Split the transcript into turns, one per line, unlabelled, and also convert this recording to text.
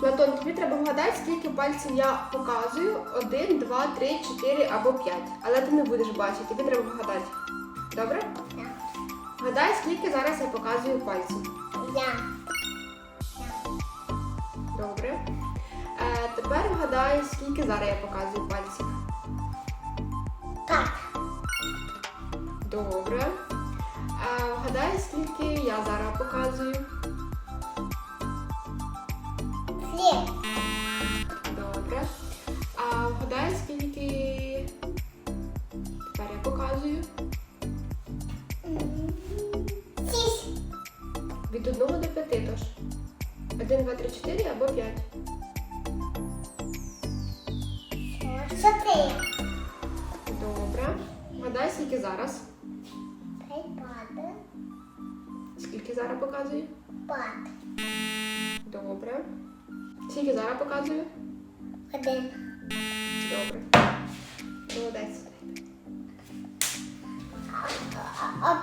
Платон, тобі треба вгадати, скільки пальців я показую. Один, два, три, чотири або п'ять. Але ти не будеш бачити, тобі треба вгадати. Добре?
Так.
Вгадай, скільки зараз я показую пальців.
Я.
Добре. Е, тепер вгадай, скільки зараз я показую пальців.
Так.
Добре. Е, вгадай, скільки я зараз показую.
Дві.
Добре. А вгадай, скільки тепер я показую.
Шість.
Від 1 до 5 тож. 1, 2, 3, 4 або 5.
Чотири.
Добре. Вгадай, скільки зараз.
П'ять падає.
Скільки зараз показую?
Пад.
Добре. Скільки зараз показую?
Один.
Добре. Молодець.
А